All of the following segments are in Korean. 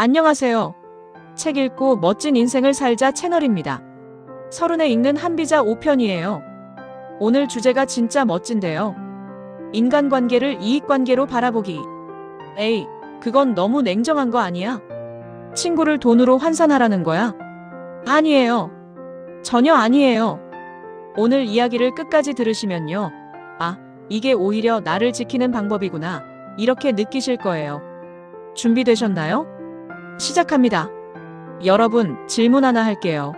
안녕하세요. 책 읽고 멋진 인생을 살자 채널입니다. 서른에 읽는 한비자 5편이에요. 오늘 주제가 진짜 멋진데요. 인간관계를 이익관계로 바라보기. 에이, 그건 너무 냉정한 거 아니야? 친구를 돈으로 환산하라는 거야? 아니에요. 전혀 아니에요. 오늘 이야기를 끝까지 들으시면요. 아, 이게 오히려 나를 지키는 방법이구나. 이렇게 느끼실 거예요. 준비되셨나요? 시작합니다. 여러분, 질문 하나 할게요.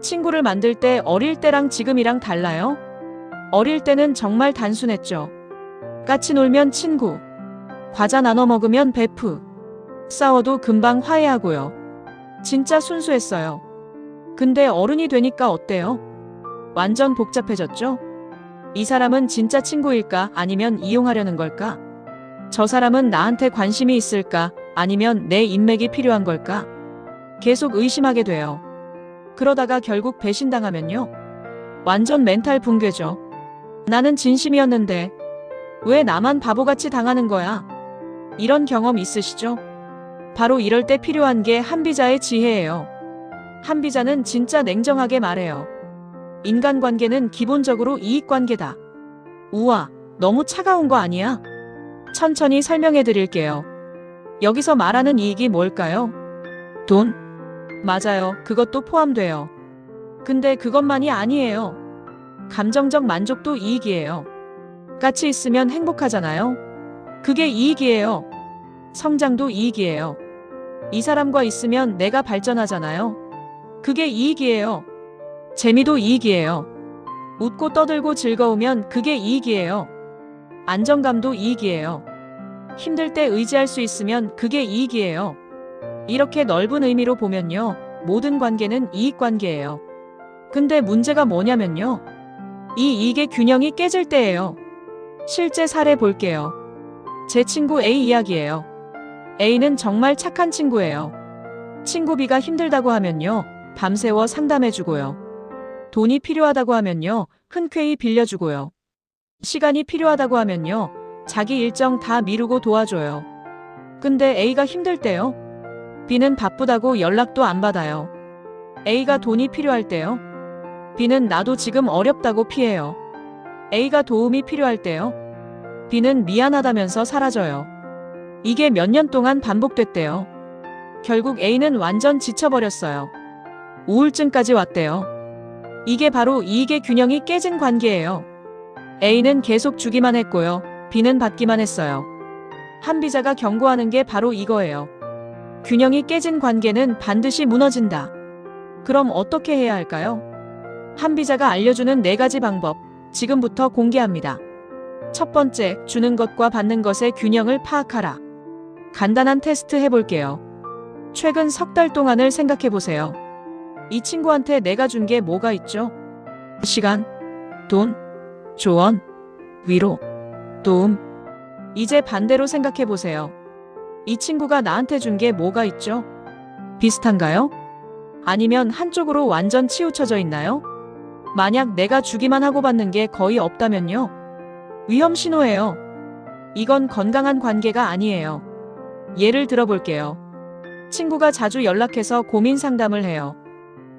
친구를 만들 때 어릴 때랑 지금이랑 달라요? 어릴 때는 정말 단순했죠. 같이 놀면 친구, 과자 나눠 먹으면 베프, 싸워도 금방 화해하고요. 진짜 순수했어요. 근데 어른이 되니까 어때요? 완전 복잡해졌죠? 이 사람은 진짜 친구일까 아니면 이용하려는 걸까? 저 사람은 나한테 관심이 있을까 아니면 내 인맥이 필요한 걸까? 계속 의심하게 돼요. 그러다가 결국 배신당하면요. 완전 멘탈 붕괴죠. 나는 진심이었는데 왜 나만 바보같이 당하는 거야? 이런 경험 있으시죠? 바로 이럴 때 필요한 게 한비자의 지혜예요. 한비자는 진짜 냉정하게 말해요. 인간관계는 기본적으로 이익관계다. 우와, 너무 차가운 거 아니야? 천천히 설명해 드릴게요. 여기서 말하는 이익이 뭘까요? 돈? 맞아요. 그것도 포함돼요. 근데 그것만이 아니에요. 감정적 만족도 이익이에요. 같이 있으면 행복하잖아요. 그게 이익이에요. 성장도 이익이에요. 이 사람과 있으면 내가 발전하잖아요. 그게 이익이에요. 재미도 이익이에요. 웃고 떠들고 즐거우면 그게 이익이에요. 안정감도 이익이에요. 힘들 때 의지할 수 있으면 그게 이익이에요. 이렇게 넓은 의미로 보면요. 모든 관계는 이익 관계예요. 근데 문제가 뭐냐면요. 이 이익의 균형이 깨질 때예요. 실제 사례 볼게요. 제 친구 A 이야기예요. A는 정말 착한 친구예요. 친구 B가 힘들다고 하면요. 밤새워 상담해주고요. 돈이 필요하다고 하면요. 흔쾌히 빌려주고요. 시간이 필요하다고 하면요. 자기 일정 다 미루고 도와줘요. 근데 A가 힘들 때요. B는 바쁘다고 연락도 안 받아요. A가 돈이 필요할 때요. B는 나도 지금 어렵다고 피해요. A가 도움이 필요할 때요. B는 미안하다면서 사라져요. 이게 몇 년 동안 반복됐대요. 결국 A는 완전 지쳐버렸어요. 우울증까지 왔대요. 이게 바로 이익의 균형이 깨진 관계예요. A는 계속 주기만 했고요. B는 받기만 했어요. 한비자가 경고하는 게 바로 이거예요. 균형이 깨진 관계는 반드시 무너진다. 그럼 어떻게 해야 할까요? 한비자가 알려주는 네 가지 방법, 지금부터 공개합니다. 첫 번째, 주는 것과 받는 것의 균형을 파악하라. 간단한 테스트 해볼게요. 최근 석 달 동안을 생각해보세요. 이 친구한테 내가 준 게 뭐가 있죠? 시간, 돈, 조언, 위로, 도움. 이제 반대로 생각해 보세요. 이 친구가 나한테 준 게 뭐가 있죠? 비슷한가요? 아니면 한쪽으로 완전 치우쳐져 있나요? 만약 내가 주기만 하고 받는 게 거의 없다면요? 위험 신호예요. 이건 건강한 관계가 아니에요. 예를 들어볼게요. 친구가 자주 연락해서 고민 상담을 해요.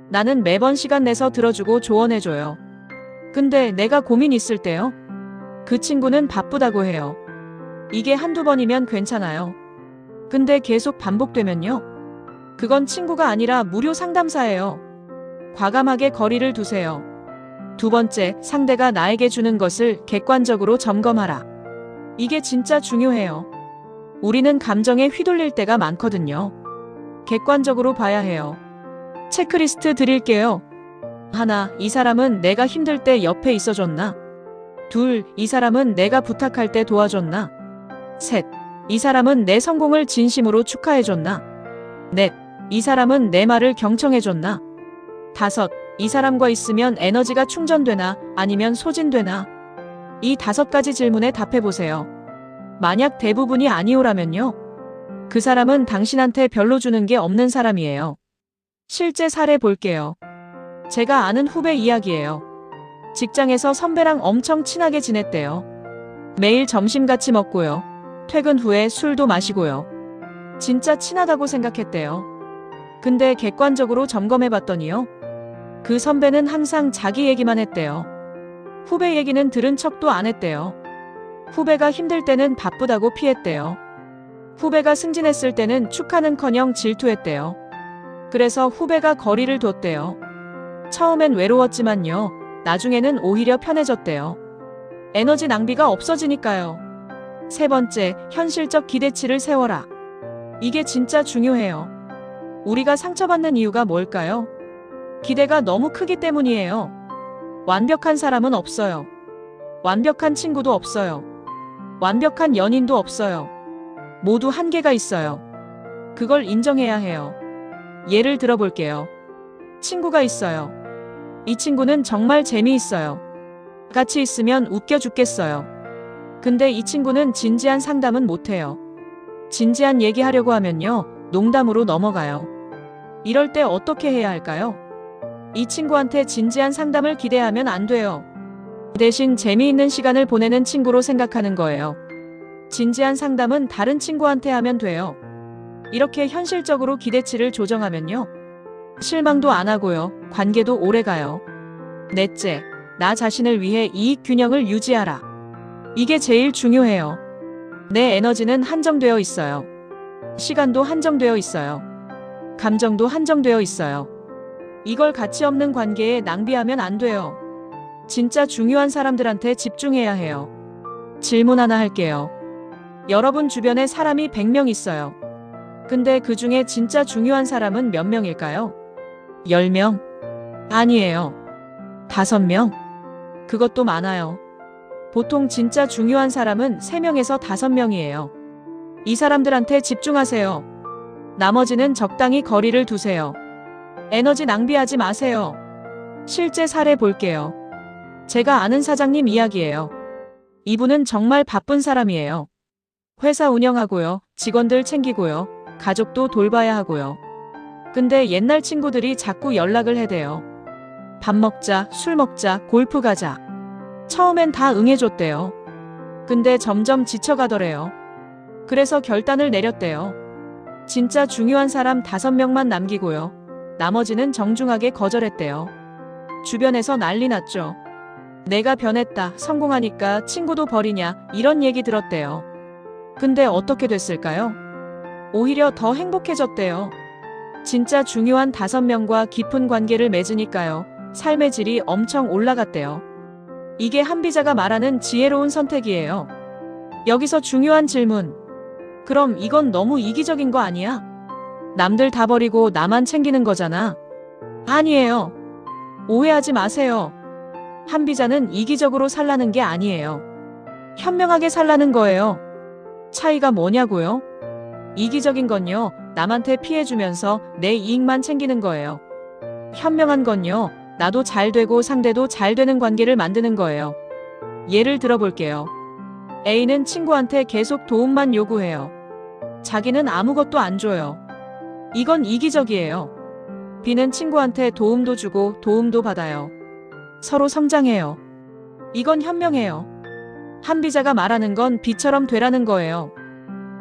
나는 매번 시간 내서 들어주고 조언해줘요. 근데 내가 고민 있을 때요? 그 친구는 바쁘다고 해요. 이게 한두 번이면 괜찮아요. 근데 계속 반복되면요? 그건 친구가 아니라 무료 상담사예요. 과감하게 거리를 두세요. 두 번째, 상대가 나에게 주는 것을 객관적으로 점검하라. 이게 진짜 중요해요. 우리는 감정에 휘둘릴 때가 많거든요. 객관적으로 봐야 해요. 체크리스트 드릴게요. 하나, 이 사람은 내가 힘들 때 옆에 있어줬나? 둘, 이 사람은 내가 부탁할 때 도와줬나? 셋, 이 사람은 내 성공을 진심으로 축하해줬나? 넷, 이 사람은 내 말을 경청해줬나? 다섯, 이 사람과 있으면 에너지가 충전되나 아니면 소진되나? 이 다섯 가지 질문에 답해보세요. 만약 대부분이 아니오라면요. 그 사람은 당신한테 별로 주는 게 없는 사람이에요. 실제 사례 볼게요. 제가 아는 후배 이야기예요. 직장에서 선배랑 엄청 친하게 지냈대요. 매일 점심 같이 먹고요. 퇴근 후에 술도 마시고요. 진짜 친하다고 생각했대요. 근데 객관적으로 점검해 봤더니요. 그 선배는 항상 자기 얘기만 했대요. 후배 얘기는 들은 척도 안 했대요. 후배가 힘들 때는 바쁘다고 피했대요. 후배가 승진했을 때는 축하는커녕 질투했대요. 그래서 후배가 거리를 뒀대요. 처음엔 외로웠지만요. 나중에는 오히려 편해졌대요. 에너지 낭비가 없어지니까요. 세 번째, 현실적 기대치를 세워라. 이게 진짜 중요해요. 우리가 상처받는 이유가 뭘까요? 기대가 너무 크기 때문이에요. 완벽한 사람은 없어요. 완벽한 친구도 없어요. 완벽한 연인도 없어요. 모두 한계가 있어요. 그걸 인정해야 해요. 예를 들어 볼게요. 친구가 있어요. 이 친구는 정말 재미있어요. 같이 있으면 웃겨 죽겠어요. 근데 이 친구는 진지한 상담은 못해요. 진지한 얘기하려고 하면요, 농담으로 넘어가요. 이럴 때 어떻게 해야 할까요? 이 친구한테 진지한 상담을 기대하면 안 돼요. 대신 재미있는 시간을 보내는 친구로 생각하는 거예요. 진지한 상담은 다른 친구한테 하면 돼요. 이렇게 현실적으로 기대치를 조정하면요. 실망도 안 하고요. 관계도 오래 가요. 넷째, 나 자신을 위해 이익 균형을 유지하라. 이게 제일 중요해요. 내 에너지는 한정되어 있어요. 시간도 한정되어 있어요. 감정도 한정되어 있어요. 이걸 가치 없는 관계에 낭비하면 안 돼요. 진짜 중요한 사람들한테 집중해야 해요. 질문 하나 할게요. 여러분 주변에 사람이 100명 있어요. 근데 그 중에 진짜 중요한 사람은 몇 명일까요? 10명? 아니에요. 5명? 그것도 많아요. 보통 진짜 중요한 사람은 3명에서 5명이에요. 이 사람들한테 집중하세요. 나머지는 적당히 거리를 두세요. 에너지 낭비하지 마세요. 실제 사례 볼게요. 제가 아는 사장님 이야기예요. 이분은 정말 바쁜 사람이에요. 회사 운영하고요, 직원들 챙기고요, 가족도 돌봐야 하고요. 근데 옛날 친구들이 자꾸 연락을 해대요. 밥 먹자, 술 먹자, 골프 가자. 처음엔 다 응해줬대요. 근데 점점 지쳐가더래요. 그래서 결단을 내렸대요. 진짜 중요한 사람 다섯 명만 남기고요. 나머지는 정중하게 거절했대요. 주변에서 난리 났죠. 내가 변했다, 성공하니까 친구도 버리냐, 이런 얘기 들었대요. 근데 어떻게 됐을까요? 오히려 더 행복해졌대요. 진짜 중요한 다섯 명과 깊은 관계를 맺으니까요. 삶의 질이 엄청 올라갔대요. 이게 한비자가 말하는 지혜로운 선택이에요. 여기서 중요한 질문. 그럼 이건 너무 이기적인 거 아니야? 남들 다 버리고 나만 챙기는 거잖아. 아니에요. 오해하지 마세요. 한비자는 이기적으로 살라는 게 아니에요. 현명하게 살라는 거예요. 차이가 뭐냐고요? 이기적인 건요, 남한테 피해주면서 내 이익만 챙기는 거예요. 현명한 건요, 나도 잘 되고 상대도 잘 되는 관계를 만드는 거예요. 예를 들어 볼게요. A는 친구한테 계속 도움만 요구해요. 자기는 아무것도 안 줘요. 이건 이기적이에요. B는 친구한테 도움도 주고 도움도 받아요. 서로 성장해요. 이건 현명해요. 한비자가 말하는 건 B처럼 되라는 거예요.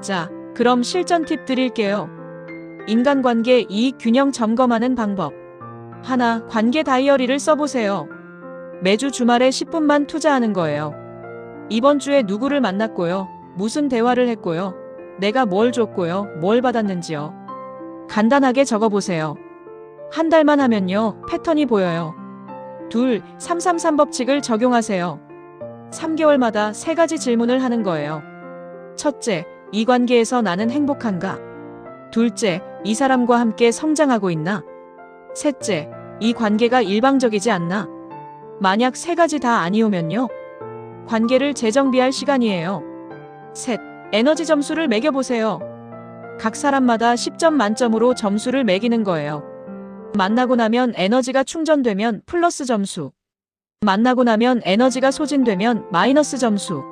자, 그럼 실전 팁 드릴게요. 인간관계 이익 균형 점검하는 방법. 하나, 관계 다이어리를 써보세요. 매주 주말에 10분만 투자하는 거예요. 이번 주에 누구를 만났고요. 무슨 대화를 했고요. 내가 뭘 줬고요. 뭘 받았는지요. 간단하게 적어보세요. 한 달만 하면요. 패턴이 보여요. 둘, 333 법칙을 적용하세요. 3개월마다 세 가지 질문을 하는 거예요. 첫째, 이 관계에서 나는 행복한가? 둘째, 이 사람과 함께 성장하고 있나? 셋째, 이 관계가 일방적이지 않나? 만약 세 가지 다 아니오면요. 관계를 재정비할 시간이에요. 셋, 에너지 점수를 매겨보세요. 각 사람마다 10점 만점으로 점수를 매기는 거예요. 만나고 나면 에너지가 충전되면 플러스 점수. 만나고 나면 에너지가 소진되면 마이너스 점수.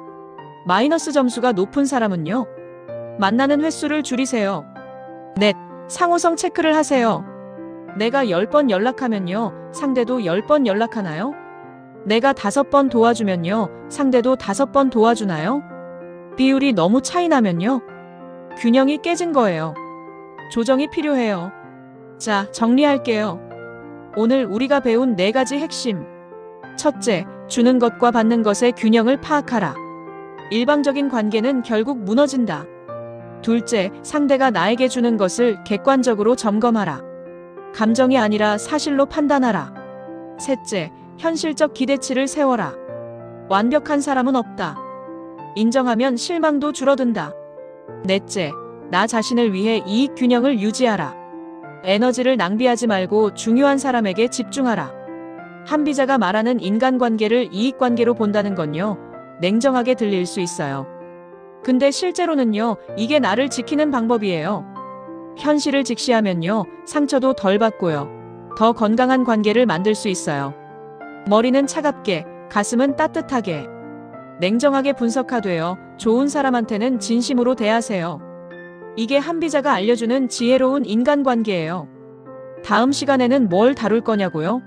마이너스 점수가 높은 사람은요. 만나는 횟수를 줄이세요. 넷, 상호성 체크를 하세요. 내가 10번 연락하면요. 상대도 10번 연락하나요? 내가 5번 도와주면요. 상대도 5번 도와주나요? 비율이 너무 차이 나면요. 균형이 깨진 거예요. 조정이 필요해요. 자, 정리할게요. 오늘 우리가 배운 네 가지 핵심. 첫째, 주는 것과 받는 것의 균형을 파악하라. 일방적인 관계는 결국 무너진다. 둘째, 상대가 나에게 주는 것을 객관적으로 점검하라. 감정이 아니라 사실로 판단하라. 셋째, 현실적 기대치를 세워라. 완벽한 사람은 없다. 인정하면 실망도 줄어든다. 넷째, 나 자신을 위해 이익 균형을 유지하라. 에너지를 낭비하지 말고 중요한 사람에게 집중하라. 한비자가 말하는 인간관계를 이익관계로 본다는 건요, 냉정하게 들릴 수 있어요. 근데 실제로는요, 이게 나를 지키는 방법이에요. 현실을 직시하면요, 상처도 덜 받고요. 더 건강한 관계를 만들 수 있어요. 머리는 차갑게, 가슴은 따뜻하게. 냉정하게 분석하되어 좋은 사람한테는 진심으로 대하세요. 이게 한비자가 알려주는 지혜로운 인간관계예요. 다음 시간에는 뭘 다룰 거냐고요?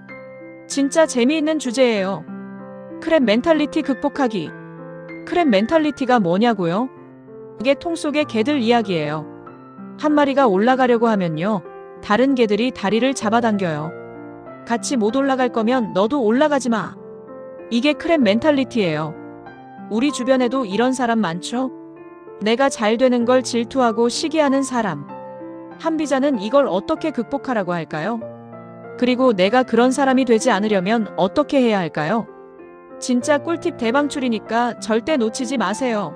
진짜 재미있는 주제예요. 크랩 멘탈리티 극복하기. 크랩 멘탈리티가 뭐냐고요? 이게 통 속의 개들 이야기예요. 한 마리가 올라가려고 하면요. 다른 개들이 다리를 잡아당겨요. 같이 못 올라갈 거면 너도 올라가지 마. 이게 크랩 멘탈리티예요. 우리 주변에도 이런 사람 많죠? 내가 잘 되는 걸 질투하고 시기하는 사람. 한비자는 이걸 어떻게 극복하라고 할까요? 그리고 내가 그런 사람이 되지 않으려면 어떻게 해야 할까요? 진짜 꿀팁 대방출이니까 절대 놓치지 마세요.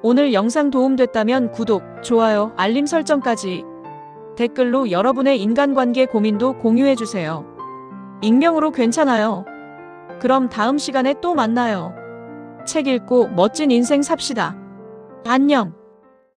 오늘 영상 도움됐다면 구독, 좋아요, 알림 설정까지 댓글로 여러분의 인간관계 고민도 공유해주세요. 익명으로 괜찮아요. 그럼 다음 시간에 또 만나요. 책 읽고 멋진 인생 삽시다. 안녕.